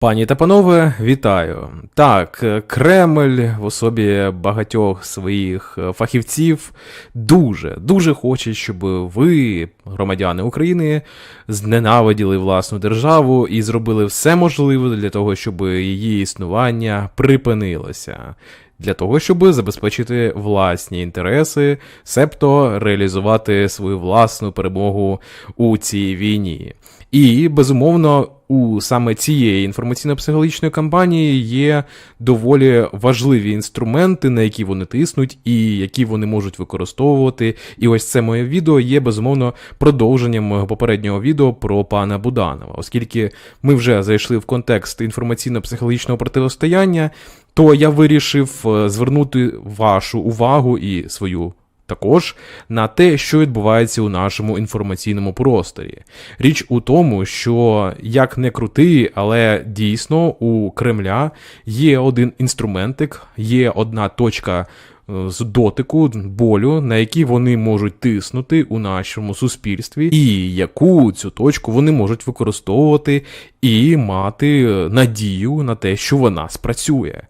Пані та панове, вітаю. Так, Кремль в особі багатьох своїх е, фахівців дуже, дуже хоче, щоб ви, громадяни України, зненавиділи власну державу і зробили все можливе для того, щоб її існування припинилося. Для того, щоб забезпечити власні інтереси, себто реалізувати свою власну перемогу у цій війні. І безумовно, у саме цієї інформаційно-психологічної кампанії є доволі важливі інструменти, на які вони тиснуть, і які вони можуть використовувати. І ось це моє відео є безумовно продовженням мого попереднього відео про пана Буданова, оскільки ми вже зайшли в контекст інформаційно-психологічного протистояння, то я вирішив е, звернути вашу увагу і свою також на те, що відбувається у нашому інформаційному просторі. Річ у тому, що як не крути, але дійсно у Кремля є один інструментик, є одна точка. е, З дотику болю, на які вони можуть тиснути у нашому суспільстві, і яку цю точку вони можуть використовувати і мати надію на те, що вона спрацює.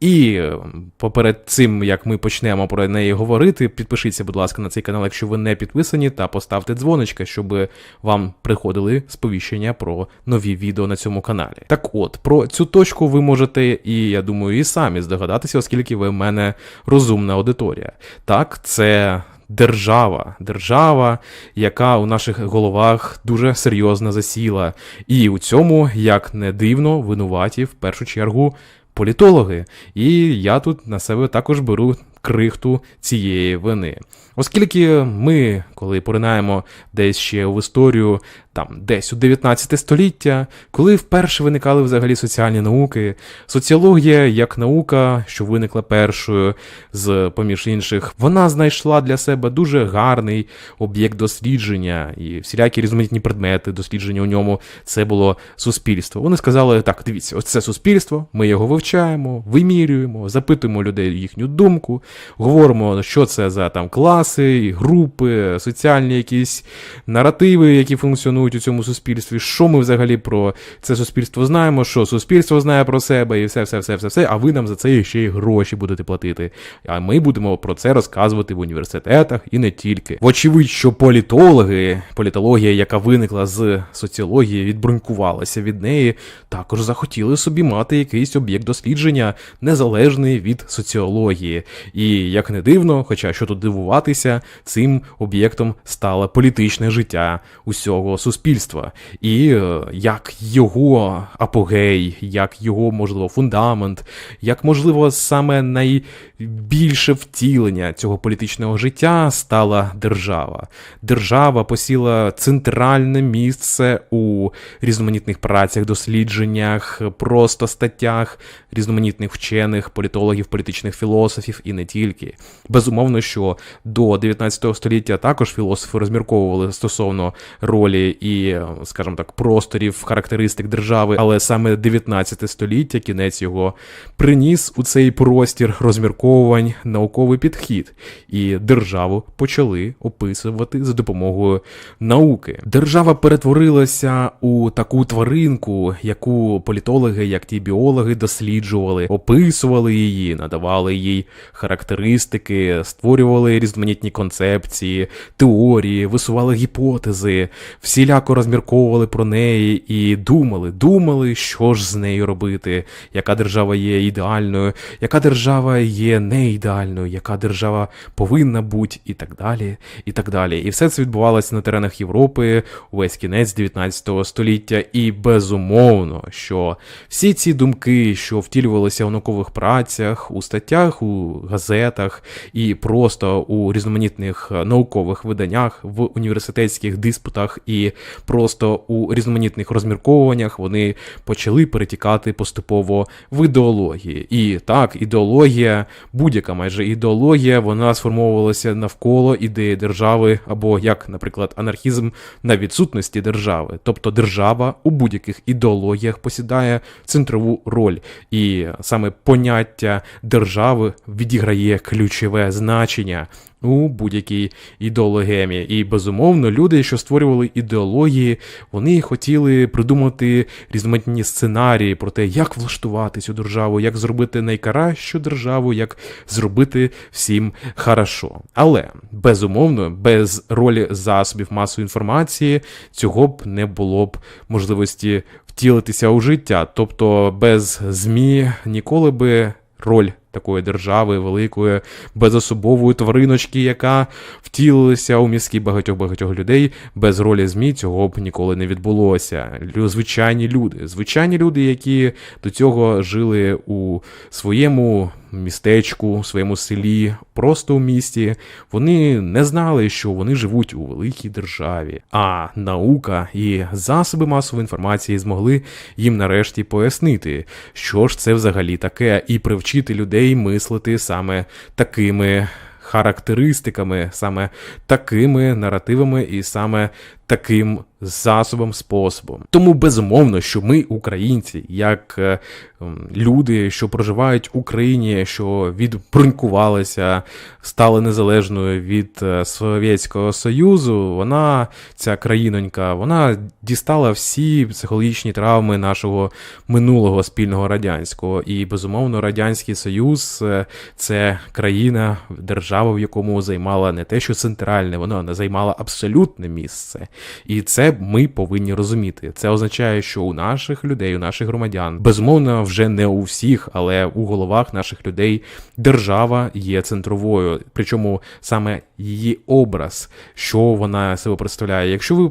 І е, поперед цим, як ми почнемо про неї говорити, підпишіться, будь ласка, на цей канал, якщо ви не підписані, та поставте дзвоничка, щоб вам приходили сповіщення про нові відео на цьому каналі. Так от, про цю точку ви можете, і я думаю, і самі здогадатися, оскільки ви в мене розумна аудиторія. Так, це. Держава, держава, яка у наших головах дуже серйозно засіла, і у цьому, як не дивно, винуваті в першу чергу політологи. І я тут на себе також беру крихту цієї вини. Оскільки ми, коли поринаємо десь ще в історію, там десь у 19 століття, коли вперше виникали взагалі соціальні науки, соціологія як наука, що виникла першою з поміж інших, вона знайшла для себе дуже гарний об'єкт дослідження і всілякі різноманітні предмети дослідження у ньому. Це було суспільство. Вони сказали: так, дивіться, ось це суспільство, ми його вивчаємо, вимірюємо, запитуємо людей їхню думку, говоримо, що це за там класи, групи, соціальні якісь наративи, які функціонують у цьому суспільстві. Що ми взагалі про це суспільство знаємо? Що суспільство знає про себе, і все, все, все, все, все. А ви нам за це ще й гроші будете платити. А ми будемо про це розказувати в університетах і не тільки. Вочевидь, що політологи, політологія, яка виникла з соціології, відбрунькувалася від неї, також захотіли собі мати якийсь об'єкт дослідження, незалежний від соціології. І як не дивно, хоча що тут дивуватися, цим об'єктом стало політичне життя усього суспільства. І е, як його апогей, як його, можливо, фундамент, як, можливо, саме найбільше втілення цього політичного життя стала держава. Держава посіла центральне місце у різноманітних працях, дослідженнях, просто статтях різноманітних вчених, політологів, політичних філософів і не тільки. Безумовно, що до 19 століття також філософи розмірковували стосовно ролі і, скажімо так, просторів, характеристик держави, але саме 19 століття, кінець його приніс у цей простір розмірковувань науковий підхід, і державу почали описувати за допомогою науки. Держава перетворилася у таку тваринку, яку політологи, як ті біологи, досліджували, описували її, надавали їй характеристики, створювали різноманітні концепції, теорії, висували гіпотези, всіляко розмірковували про неї і думали, думали, що ж з нею робити, яка держава є ідеальною, яка держава є не ідеальною, яка держава повинна бути, і так далі. І так далі. І все це відбувалося на теренах Європи увесь кінець 19 століття. І безумовно, що всі ці думки, що втілювалися у наукових працях, у статтях, у газетах і просто у різноманітних наукових виданнях, в університетських диспутах і просто у різноманітних розмірковуваннях вони почали перетікати поступово в ідеології. І так, ідеологія, будь-яка майже ідеологія, вона сформовувалася навколо ідеї держави, або як, наприклад, анархізм на відсутності держави. Тобто держава у будь-яких ідеологіях посідає центрову роль, і саме поняття держави відіграє ключове значення у будь-якій ідеологемі. І безумовно, люди, що створювали ідеологію, ідеології. Вони хотіли придумати різноманітні сценарії про те, як влаштувати цю державу, як зробити найкращу державу, як зробити всім хорошо. Але безумовно, без ролі засобів масової інформації цього б не було б можливості втілитися у життя. Тобто без ЗМІ ніколи би роль такої держави великої, безособової твариночки, яка втілилася у мізки багатьох-багатьох людей, без ролі ЗМІ цього б ніколи не відбулося. Звичайні люди, звичайні люди, які до цього жили у своєму містечку, своєму селі, просто у місті, вони не знали, що вони живуть у великій державі. А наука і засоби масової інформації змогли їм нарешті пояснити, що ж це взагалі таке, і привчити людей мислити саме такими характеристиками, саме такими наративами і саме таким засобом, способом. Тому безумовно, що ми, українці, як е, люди, що проживають в Україні, що відбрунькувалися, стали незалежною від е, Совєтського Союзу, вона, ця країнонька, вона дістала всі психологічні травми нашого минулого спільного радянського. І безумовно, радянський союз е, це країна, держава, в якому займала не те, що центральне, вона займала абсолютне місце. І це ми повинні розуміти. Це означає, що у наших людей, у наших громадян, безумовно, вже не у всіх, але у головах наших людей держава є центровою. Причому саме її образ, що вона себе представляє. Якщо ви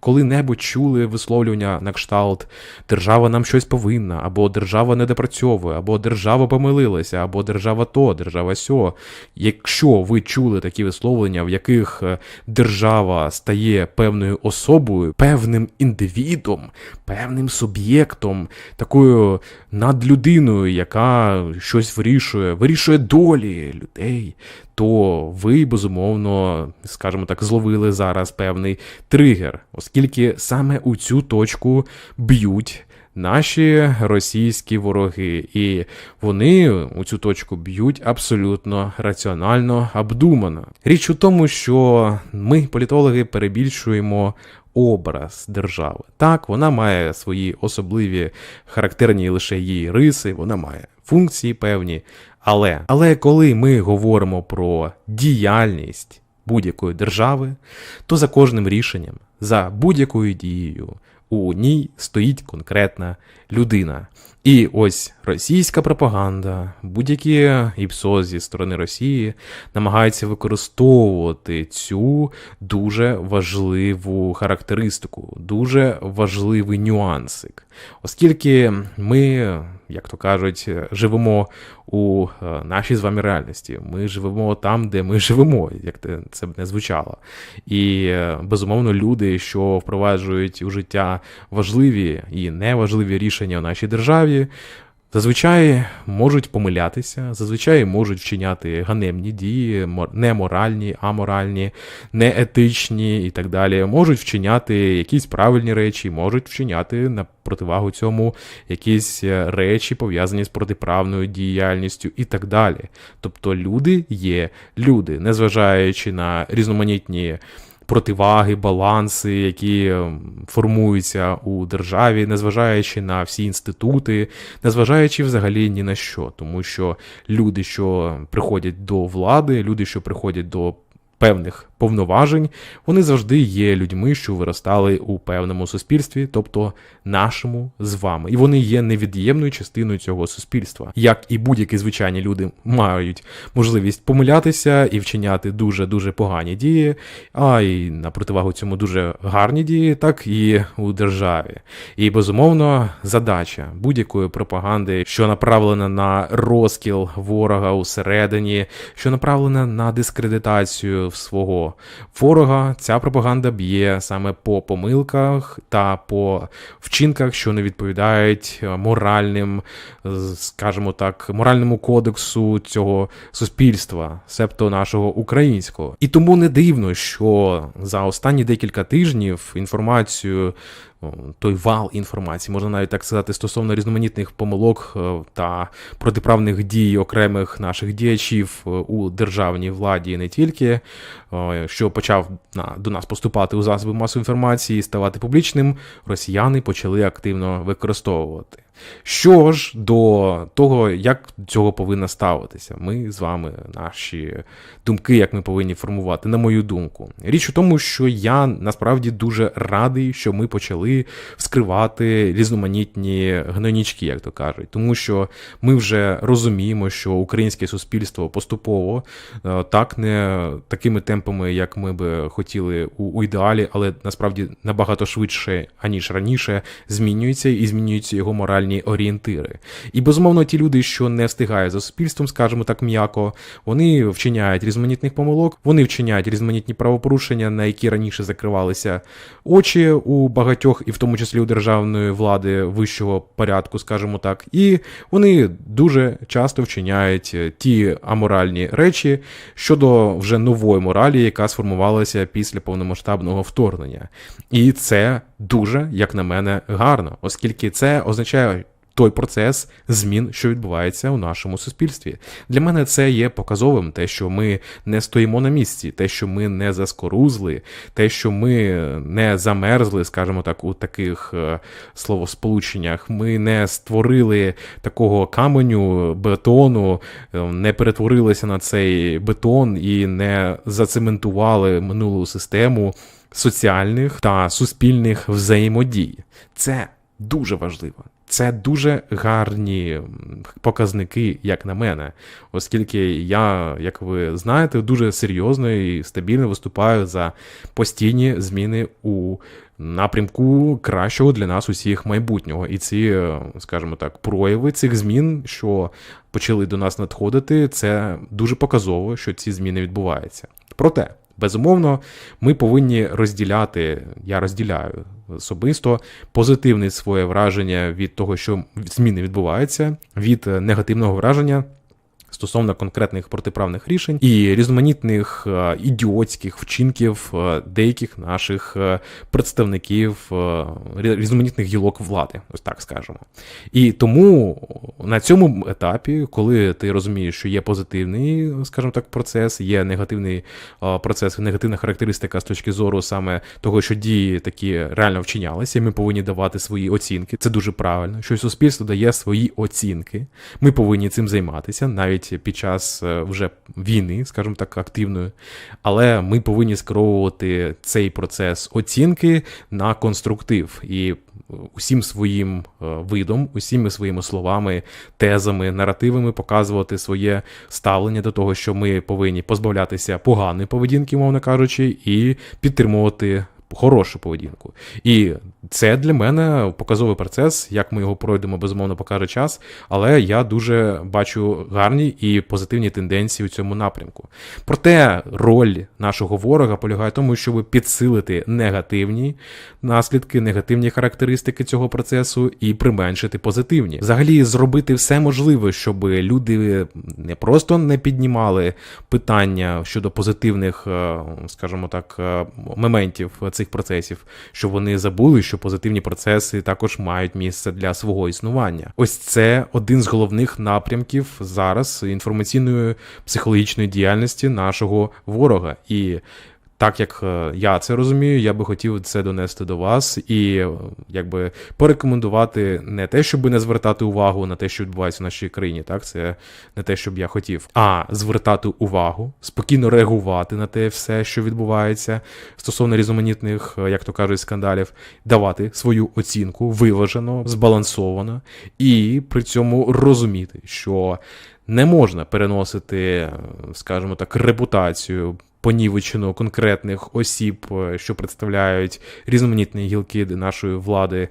коли-небудь чули висловлювання на кшталт держава нам щось повинна, або держава не допрацьовує, або держава помилилася, або держава то, держава сьо. Якщо ви чули такі висловлення, в яких е, держава стає певною особою, певним індивідом, певним суб'єктом, такою надлюдиною, яка щось вирішує, вирішує долі людей, то ви безумовно, скажімо так, зловили зараз певний тригер, оскільки саме у цю точку б'ють. Наші російські вороги, і вони у цю точку б'ють абсолютно раціонально, обдумано. Річ у тому, що ми, політологи, перебільшуємо образ держави. Так, вона має свої особливі характерні лише її риси, вона має функції певні. Але, але коли ми говоримо про діяльність будь-якої держави, то за кожним рішенням, за будь-якою дією у ній стоїть конкретна людина. І ось російська пропаганда, будь-які ІПСО зі сторони Росії намагаються використовувати цю дуже важливу характеристику, дуже важливий нюансик. Оскільки ми, як то кажуть, живемо у е, нашій з вами реальності. Ми живемо там, де ми живемо, як це б не звучало. І е, безумовно, люди, що впроваджують у життя важливі і неважливі рішення в нашій державі. Зазвичай можуть помилятися, зазвичай можуть вчиняти ганебні дії, мор- неморальні, аморальні, неетичні і так далі. Можуть вчиняти якісь правильні речі, можуть вчиняти на противагу цьому якісь е, речі, пов'язані з протиправною діяльністю і так далі. Тобто люди є люди, незважаючи на різноманітні противаги, баланси, які ем, формуються у державі, незважаючи на всі інститути, незважаючи взагалі ні на що, тому що люди, що приходять до влади, люди, що приходять до певних повноважень, вони завжди є людьми, що виростали у певному суспільстві, тобто нашому з вами. І вони є невід'ємною частиною цього суспільства. Як і будь-які звичайні люди мають можливість помилятися і вчиняти дуже дуже погані дії, а й на противагу цьому дуже гарні дії, так і у державі. І безумовно, задача будь-якої пропаганди, що направлена на розкіл ворога усередині, що направлена на дискредитацію свого ворога, ця пропаганда б'є саме по помилках та по вчинках, що не відповідають е, моральним, е, скажімо так, моральному кодексу цього суспільства, себто нашого українського. І тому не дивно, що за останні декілька тижнів інформацію той вал інформації, можна навіть так сказати, стосовно різноманітних помилок е, та протиправних дій окремих наших діячів е, у державній владі, не тільки, е, що почав до нас поступати у засоби масової інформації, ставати публічним, росіяни почали активно використовувати. Що ж до того, як до цього повинно ставитися, ми з вами, наші думки, як ми повинні формувати, на мою думку. Річ у тому, що я насправді дуже радий, що ми почали вскривати різноманітні гнойнички, як то кажуть, тому що ми вже розуміємо, що українське суспільство поступово е, так не такими темпами, як ми би хотіли у, у ідеалі, але насправді набагато швидше аніж раніше, змінюється і змінюються його моральні орієнтири. І безумовно, ті люди, що не встигають за суспільством, скажімо так м'яко, вони вчиняють різноманітних помилок, вони вчиняють різноманітні правопорушення, на які раніше закривалися очі у багатьох, і в тому числі у державної влади вищого порядку, скажімо так, і вони дуже часто вчиняють е, ті аморальні речі щодо вже нової моралі, яка сформувалася після повномасштабного вторгнення. І це дуже, як на мене, гарно, оскільки це означає. Той процес змін, що відбувається у нашому суспільстві. Для мене це є показовим, те, що ми не стоїмо на місці, те, що ми не заскорузли, те, що ми не замерзли, скажімо так, у таких е, словосполученнях. Ми не створили такого каменю, бетону, е, не перетворилися на цей бетон і не зацементували минулу систему соціальних та суспільних взаємодій. Це дуже важливо. Це дуже гарні показники, як на мене, оскільки я, як ви знаєте, дуже серйозно і стабільно виступаю за постійні зміни у напрямку кращого для нас усіх майбутнього. І ці, е, скажімо так, прояви цих змін, що почали до нас надходити, це дуже показово, що ці зміни відбуваються. Проте. Безумовно, ми повинні розділяти, я розділяю особисто позитивне своє враження від того, що зміни відбуваються, від е, негативного враження. Стосовно конкретних протиправних рішень і різноманітних е, ідіотських вчинків е, деяких наших е, представників різноманітних гілок влади, ось так скажемо. І тому на цьому етапі, коли ти розумієш, що є позитивний, скажімо так, процес, є негативний процес, негативна характеристика з точки зору саме того, що дії такі реально вчинялися, і ми повинні давати свої оцінки. Це дуже правильно, що суспільство дає свої оцінки. Ми повинні цим займатися навіть під час е, вже війни, скажімо так, активної. Але ми повинні скеровувати цей процес оцінки на конструктив і усім своїм е, видом, усіми своїми словами, тезами, наративами показувати своє ставлення до того, що ми повинні позбавлятися поганої поведінки, мовно кажучи, і підтримувати. Хорошу поведінку. І це для мене показовий процес. Як ми його пройдемо, безумовно, покаже час. Але я дуже бачу гарні і позитивні тенденції у цьому напрямку. Проте роль нашого ворога полягає в тому, щоб підсилити негативні наслідки, негативні характеристики цього процесу і применшити позитивні. Взагалі, зробити все можливе, щоб люди не просто не піднімали питання щодо позитивних, е, скажімо так, е, моментів цих процесів, щоб вони забули, що позитивні процеси також мають місце для свого існування. Ось це один з головних напрямків зараз інформаційної психологічної діяльності нашого ворога. І так як е, я це розумію, я би хотів це донести до вас і е, якби порекомендувати не те, щоб не звертати увагу на те, що відбувається в нашій країні. Так, це не те, щоб я хотів, а звертати увагу, спокійно реагувати на те все, що відбувається стосовно різноманітних, е, як то кажуть, скандалів, давати свою оцінку виважено, збалансовано, і при цьому розуміти, що не можна переносити, скажімо так, репутацію понівечено конкретних осіб, е, що представляють різноманітні гілки нашої влади.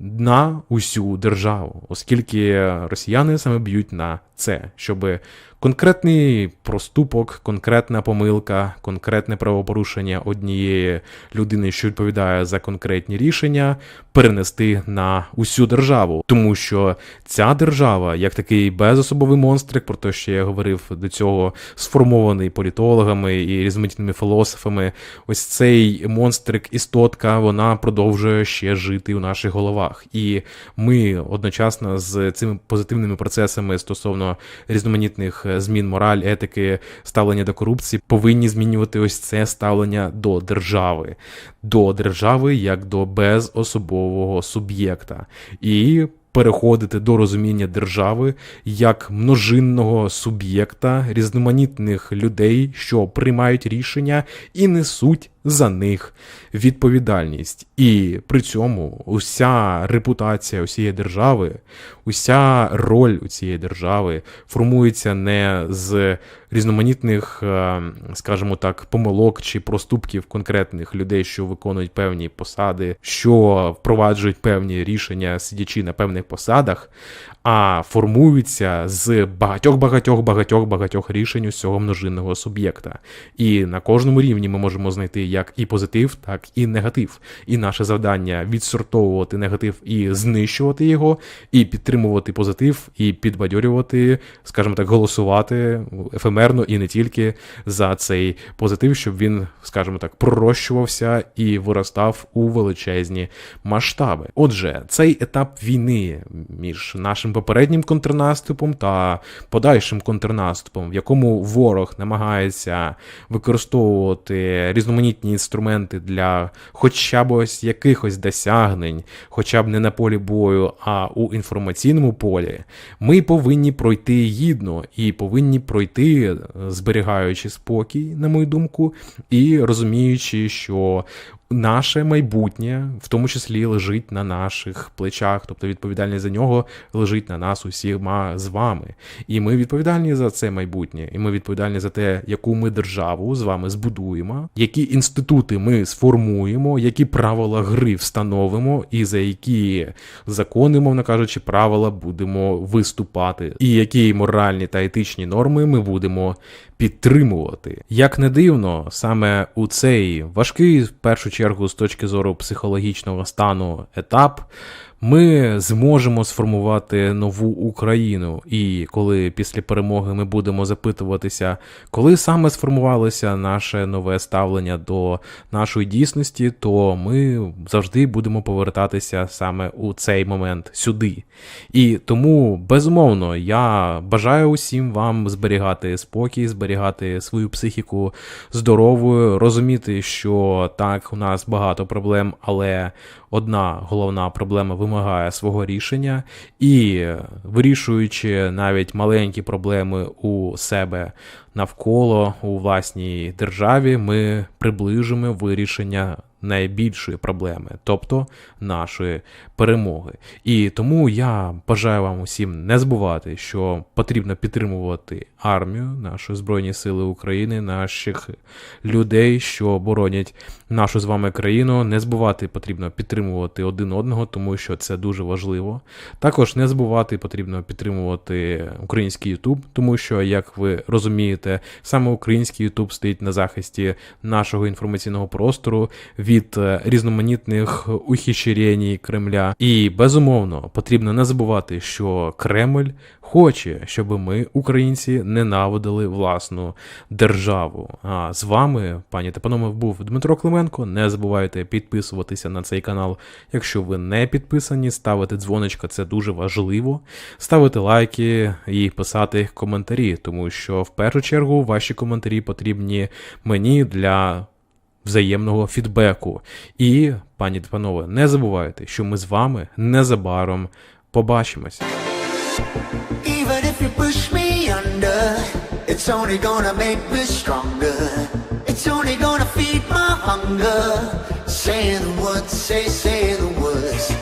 На усю державу, оскільки росіяни саме б'ють на це, щоб конкретний проступок, конкретна помилка, конкретне правопорушення однієї людини, що відповідає за конкретні рішення, перенести на усю державу, тому що ця держава, як такий безособовий монстрик, про те, що я говорив до цього, сформований політологами і різноманітними філософами, ось цей монстрик істотка, вона продовжує ще жити у наших головах. І ми одночасно з цими позитивними процесами стосовно різноманітних е, змін мораль, етики, ставлення до корупції, повинні змінювати ось це ставлення до держави, до держави як до безособового суб'єкта. І переходити до розуміння держави як множинного суб'єкта різноманітних людей, що приймають рішення і несуть за них відповідальність. І при цьому уся репутація усієї держави, уся роль у цієї держави формується не з різноманітних, е, скажімо так, помилок чи проступків конкретних людей, що виконують певні посади, що впроваджують певні рішення, сидячи на певних посадах, а формуються з багатьох багатьох багатьох багатьох рішень усього множинного суб'єкта. І на кожному рівні ми можемо знайти як і позитив, так і негатив. І наше завдання відсортовувати негатив і знищувати його, і підтримувати позитив, і підбадьорювати, скажімо так, голосувати ефемерно і не тільки за цей позитив, щоб він, скажімо так, пророщувався і виростав у величезні масштаби. Отже, цей етап війни між нашим попереднім контрнаступом та подальшим контрнаступом, в якому ворог намагається використовувати різноманітні інструменти для хоча б ось якихось досягнень, хоча б не на полі бою, а у інформаційному полі, ми повинні пройти гідно і повинні пройти, зберігаючи спокій, на мою думку, і розуміючи, що наше майбутнє, в тому числі, лежить на наших плечах, тобто відповідальність за нього лежить на нас усіма з вами. І ми відповідальні за це майбутнє, і ми відповідальні за те, яку ми державу з вами збудуємо, які інститути ми сформуємо, які правила гри встановимо, і за які закони, мовно кажучи, правила будемо виступати, і які моральні та етичні норми ми будемо підтримувати. Як не дивно, саме у цей важкий, в першу чергу, з точки зору психологічного стану етап. Ми зможемо сформувати нову Україну, і коли після перемоги ми будемо запитуватися, коли саме сформувалося наше нове ставлення до нашої дійсності, то ми завжди будемо повертатися саме у цей момент сюди. І тому, безумовно, я бажаю усім вам зберігати спокій, зберігати свою психіку здоровою, розуміти, що так, у нас багато проблем, але одна головна проблема вимагає свого рішення, і вирішуючи навіть маленькі проблеми у себе навколо у власній державі, ми приближимо вирішення найбільшої проблеми, тобто нашої перемоги. І тому я бажаю вам усім не забувати, що потрібно підтримувати армію, наші Збройні Сили України, наших людей, що боронять нашу з вами країну. Не забувати потрібно підтримувати один одного, тому що це дуже важливо. Також не забувати потрібно підтримувати український YouTube, тому що, як ви розумієте, саме український YouTube стоїть на захисті нашого інформаційного простору від е, різноманітних ухищрень Кремля. І безумовно потрібно не забувати, що Кремль хоче, щоб ми, українці, ненавидили власну державу. А з вами, пані та панове, був Дмитро Клименко. Не забувайте підписуватися на цей канал, якщо ви не підписані, ставити дзвоничка, це дуже важливо. Ставити лайки і писати коментарі, тому що в першу чергу ваші коментарі потрібні мені для взаємного фідбеку. І, пані та панове, не забувайте, що ми з вами незабаром побачимось. Even if you push me under, it's only gonna make me stronger. It's only gonna feed my hunger. Saying the words, say, say the words.